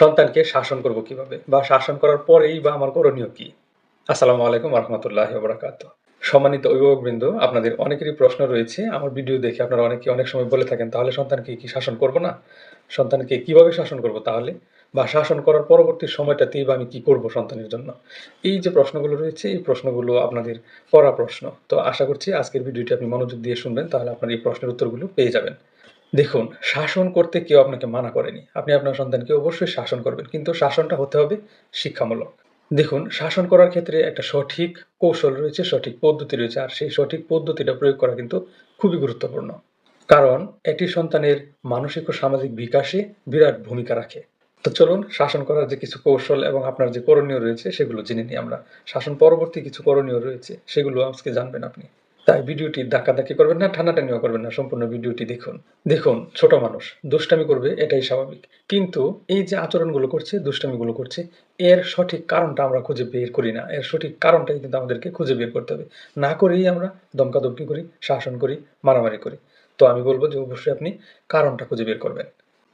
সন্তানকে শাসন করব কীভাবে? বা শাসন করার পরেই বা আমার করণীয় কি? আসসালামু আলাইকুম রহমতুল্লাহ বরাকাত সম্মানিত অভিভাবকবৃন্দ, আপনাদের অনেকেরই প্রশ্ন রয়েছে। আমার ভিডিও দেখে আপনারা অনেকে অনেক সময় বলে থাকেন, তাহলে সন্তানকে কি শাসন করব না? সন্তানকে কীভাবে শাসন করব তাহলে? বা শাসন করার পরবর্তী সময়টাতেই বা আমি কি করব সন্তানের জন্য? এই যে প্রশ্নগুলো রয়েছে, এই প্রশ্নগুলো আপনাদের করা প্রশ্ন। তো আশা করছি আজকের ভিডিওটি আপনি মনোযোগ দিয়ে শুনবেন, তাহলে আপনার এই প্রশ্নের উত্তরগুলো পেয়ে যাবেন। দেখুন, শাসন করতে কেউ আপনাকে মানা করেনি। আপনি আপনার সন্তানকে অবশ্যই শাসন করবেন, কিন্তু শাসনটা হতে হবে শিক্ষামূলক। দেখুন, শাসন করার ক্ষেত্রে একটা সঠিক কৌশল রয়েছে, সঠিক পদ্ধতি রয়েছে, আর সেই সঠিক পদ্ধতিটা প্রয়োগ করা কিন্তু খুবই গুরুত্বপূর্ণ। কারণ এটি সন্তানের মানসিক ও সামাজিক বিকাশে বিরাট ভূমিকা রাখে। তো চলুন, শাসন করার যে কিছু কৌশল এবং আপনার যে করণীয় রয়েছে, সেগুলো জেনে নিই আমরা। শাসন পরবর্তী কিছু করণীয় রয়েছে, সেগুলো আজকে জানবেন আপনি। তাই ভিডিওটি ধাক্কাধাক্কি করবেন না ঠান্ডা ঠান্ডাটানিও করবেন না, সম্পূর্ণ ভিডিওটি দেখুন। দেখুন, ছোট মানুষ, দুষ্টামি করবে, এটাই স্বাভাবিক। কিন্তু এই যে আচরণগুলো করছে, দুষ্টামিগুলো করছে, এর সঠিক কারণটা আমরা খুঁজে বের করি না। এর সঠিক কারণটাই কিন্তু আমাদেরকে খুঁজে বের করতে হবে। না করেই আমরা দমকাদমকি করি, শাসন করি, মারামারি করি। তো আমি বলব যে অবশ্যই আপনি কারণটা খুঁজে বের করবেন।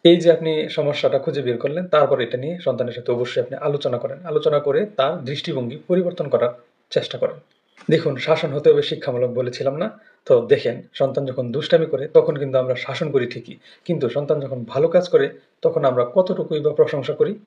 এই যে আপনি সমস্যাটা খুঁজে বের করলেন, তারপর এটা নিয়ে সন্তানের সাথে অবশ্যই আপনি আলোচনা করেন। আলোচনা করে তার দৃষ্টিভঙ্গি পরিবর্তন করার চেষ্টা করেন। দেখুন, শাসন হতে হবে শিক্ষামূলক বলেছিলাম না? তো দেখেন, সন্তান যখন দুষ্টামি করে, তখন কিন্তু আমরা শাসন করি ঠিকই। কিন্তু সন্তান যখন ভালো কাজ করে, তখন আমরা কতটুকুই বা প্রশংসা করি?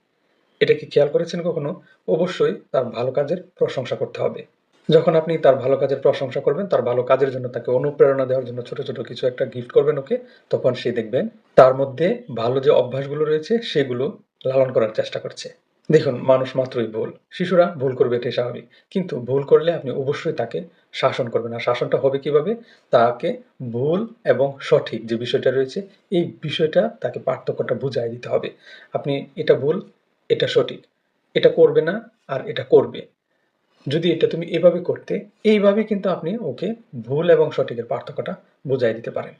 এটা কি খেয়াল করেছেন কখনো? অবশ্যই তার ভালো কাজের প্রশংসা করতে হবে। যখন আপনি তার ভালো কাজের প্রশংসা করবেন, তার ভালো কাজের জন্য তাকে অনুপ্রেরণা দেওয়ার জন্য ছোট ছোট কিছু একটা গিফট করবেন ওকে, তখন সে দেখবেন তার মধ্যে ভালো যে অভ্যাসগুলো রয়েছে, সেগুলো লালন করার চেষ্টা করছে। দেখুন, মানুষ মাত্রই ভুল। শিশুরা ভুল করবে, এটাই স্বাভাবিক। কিন্তু ভুল করলে আপনি অবশ্যই তাকে শাসন করবেন। আর শাসনটা হবে কীভাবে? তাকে ভুল এবং সঠিক যে বিষয়টা রয়েছে, এই বিষয়টা তাকে পার্থক্যটা বুঝাই দিতে হবে। আপনি এটা ভুল, এটা সঠিক। এটা করবে না, আর এটা করবে। যদি এটা তুমি এভাবে করতে, এইভাবে কিন্তু আপনি ওকে ভুল এবং সঠিকের পার্থক্যটা বুঝাই দিতে পারেন।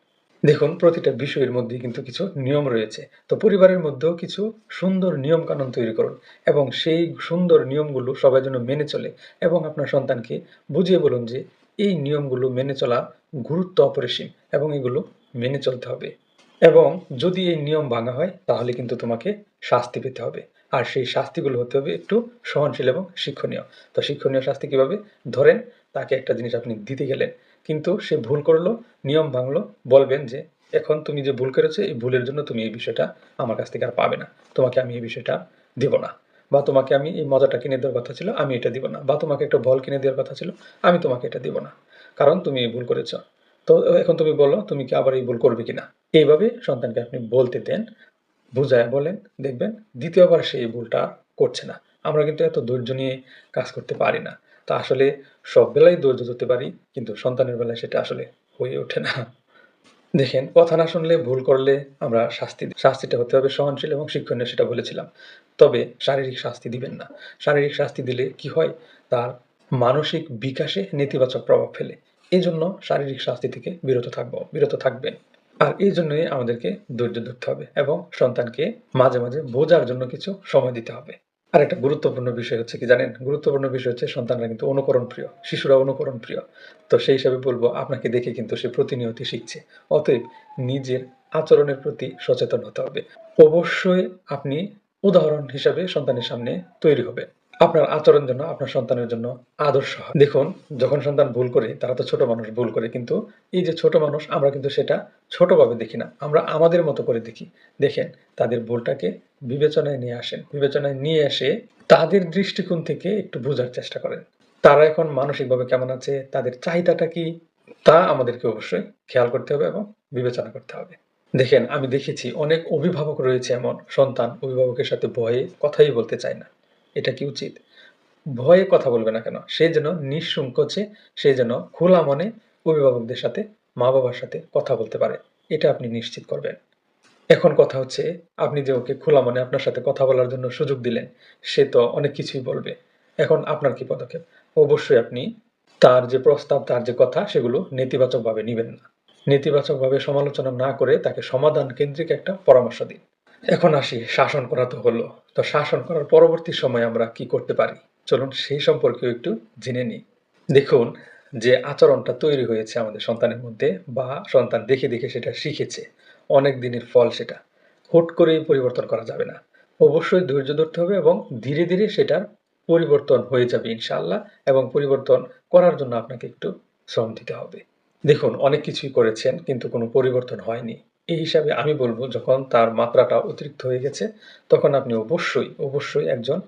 দেখুন, প্রতিটা বিষয়ের মধ্যে কিন্তু কিছু নিয়ম রয়েছে। তো পরিবারের মধ্যেও কিছু সুন্দর নিয়ম কানুন তৈরি করুন এবং সেই সুন্দর নিয়মগুলো সবাই যেন মেনে চলে এবং আপনার সন্তানকে বুঝিয়ে বলুন যে এই নিয়মগুলো মেনে চলা গুরুত্ব অপরিসীম এবং এগুলো মেনে চলতে হবে। এবং যদি এই নিয়ম ভাঙা হয়, তাহলে কিন্তু তোমাকে শাস্তি পেতে হবে। আর সেই শাস্তিগুলো হতে হবে একটু সহনশীল এবং শিক্ষণীয়। তো শিক্ষণীয় শাস্তি কীভাবে? ধরেন, তাকে একটা জিনিস আপনি দিতে গেলেন কিন্তু সে ভুল করল, নিয়ম ভাঙলো, বলবেন যে, এখন তুমি যে ভুল করেছ, এই ভুলের জন্য তুমি এই বিষয়টা আমার কাছ থেকে আর পাবে না। তোমাকে আমি এই বিষয়টা দিব না। বা তোমাকে আমি এই মজাটা কিনে দেওয়ার কথা ছিল, আমি এটা দিব না। বা তোমাকে একটা বল কিনে দেওয়ার কথা ছিল, আমি তোমাকে এটা দিব না। কারণ তুমি এই ভুল করেছ। তো এখন তুমি বলো, তুমি কি আবার এই ভুল করবে কিনা? এইভাবে সন্তানকে আপনি বলতে দেন, বুঝায় বলেন, দেখবেন দ্বিতীয়বার সে এই ভুলটা করছে না। আমরা কিন্তু এত ধৈর্য নিয়ে কাজ করতে পারি না। তো আসলে সব বেলায় ধৈর্য ধরতে পারি, কিন্তু সন্তানের বেলায় সেটা আসলে হয়ে ওঠে না। দেখেন, কথা না শুনলে ভুল করলে আমরা শাস্তি শাস্তিটা হতে হবে সহনশীল এবং শিক্ষণীয়, সেটা বলেছিলাম। তবে শারীরিক শাস্তি দিবেন না। শারীরিক শাস্তি দিলে কি হয়? তার মানসিক বিকাশে নেতিবাচক প্রভাব ফেলে। এই জন্য শারীরিক শাস্তি থেকে বিরত থাকব, বিরত থাকবেন। আর এই জন্যই আমাদেরকে ধৈর্য ধরতে হবে এবং সন্তানকে মাঝে মাঝে বোঝার জন্য কিছু সময় দিতে হবে। আর একটা গুরুত্বপূর্ণ বিষয় হচ্ছে কি জানেন? গুরুত্বপূর্ণ বিষয় হচ্ছে সন্তানরা কিন্তু অনুকরণ প্রিয়, শিশুরা অনুকরণ প্রিয়। তো সেই হিসাবে বলব, আপনাকে দেখে কিন্তু সে প্রতিনিয়তি শিখছে। অতএব নিজের আচরণের প্রতি সচেতন হতে হবে। অবশ্যই আপনি উদাহরণ হিসাবে সন্তানের সামনে তৈরি হবে আপনার আচরণ জন্য, আপনার সন্তানের জন্য আদর্শ হয়। দেখুন, যখন সন্তান ভুল করে, তারা তো ছোট মানুষ, ভুল করে, কিন্তু এই যে ছোট মানুষ, আমরা কিন্তু সেটা ছোটভাবে দেখি না। আমরা আমাদের মতো করে দেখি। দেখেন, তাদের ভুলটাকে বিবেচনায় নিয়ে আসেন। বিবেচনায় নিয়ে এসে তাদের দৃষ্টিকোণ থেকে একটু বোঝার চেষ্টা করেন। তারা এখন মানসিকভাবে কেমন আছে? তাদের চাহিদাটা কি? তা আমাদেরকে অবশ্যই খেয়াল করতে হবে এবং বিবেচনা করতে হবে। দেখেন, আমি দেখেছি, অনেক অভিভাবক রয়েছে এমন। সন্তান অভিভাবকের সাথে ভয়ে কথাই বলতে চায় না। এটা কি উচিত? ভয়ে কথা বলবে না কেন? সে যেন নিঃসংকোচে সে যেন খোলা মনে অভিভাবকদের সাথে মা বাবার সাথে কথা বলতে পারে। এটা আপনি নিশ্চিত করবেন। এখন কথা হচ্ছে, আপনি যে ওকে খোলা মনে আপনার সাথে কথা বলার জন্য সুযোগ দিলেন, সে তো অনেক কিছুই বলবে। এখন আপনার কি পদক্ষেপ? অবশ্যই আপনি তার যে প্রস্তাব, তার যে কথা, সেগুলো নেতিবাচকভাবে নেবেন না। নেতিবাচকভাবে সমালোচনা না করে তাকে সমাধান কেন্দ্রিক একটা পরামর্শ দিন। এখন আসি, শাসন করা তো হলো। তো শাসন করার পরবর্তী সময় আমরা কি করতে পারি? চলুন সেই সম্পর্কেও একটু জেনে নিই। দেখুন, যে আচরণটা তৈরি হয়েছে আমাদের সন্তানের মধ্যে বা সন্তান দেখে দেখে সেটা শিখেছে, অনেক দিনের ফল সেটা। হুট করেই পরিবর্তন করা যাবে না। অবশ্যই ধৈর্য ধরতে হবে এবং ধীরে ধীরে সেটার পরিবর্তন হয়ে যাবে ইনশাআল্লাহ এবং পরিবর্তন করার জন্য আপনাকে একটু শ্রম দিতে হবে। দেখুন, অনেক কিছুই করেছেন কিন্তু কোনো পরিবর্তন হয়নি। এই হিসাবে আমি বলব, যখন তার মাত্রাটা অতিরিক্ত হয়ে গেছে, তখন আপনি অবশ্যই অবশ্যই একজন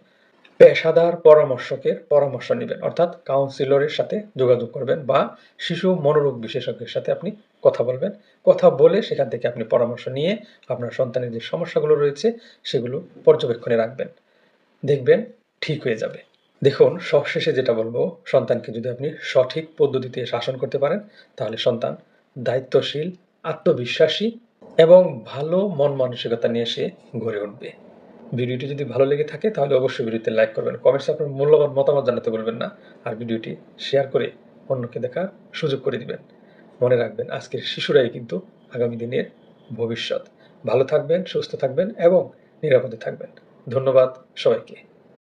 পেশাদার পরামর্শকের পরামর্শ নেবেন। অর্থাৎ কাউন্সিলরের সাথে যোগাযোগ করবেন বা শিশু মনোরোগ বিশেষজ্ঞের সাথে আপনি কথা বলবেন। কথা বলে সেখান থেকে আপনি পরামর্শ নিয়ে আপনার সন্তানের যে সমস্যাগুলো রয়েছে, সেগুলো পর্যবেক্ষণে রাখবেন। দেখবেন ঠিক হয়ে যাবে। দেখুন, সবশেষে যেটা বলব, সন্তানকে যদি আপনি সঠিক পদ্ধতিতে শাসন করতে পারেন, তাহলে সন্তান দায়িত্বশীল, আত্মবিশ্বাসী এবং ভালো মন মানসিকতা নিয়ে সে গড়ে উঠবে। ভিডিওটি যদি ভালো লেগে থাকে, তাহলে অবশ্যই ভিডিওতে লাইক করবেন। কমেন্টসে আপনার মূল্যবান মতামত জানাতে বলবেন না। আর ভিডিওটি শেয়ার করে অন্যকে দেখার সুযোগ করে দিবেন। মনে রাখবেন, আজকের শিশুরাই কিন্তু আগামী দিনের ভবিষ্যৎ। ভালো থাকবেন, সুস্থ থাকবেন এবং নিরাপদে থাকবেন। ধন্যবাদ সবাইকে।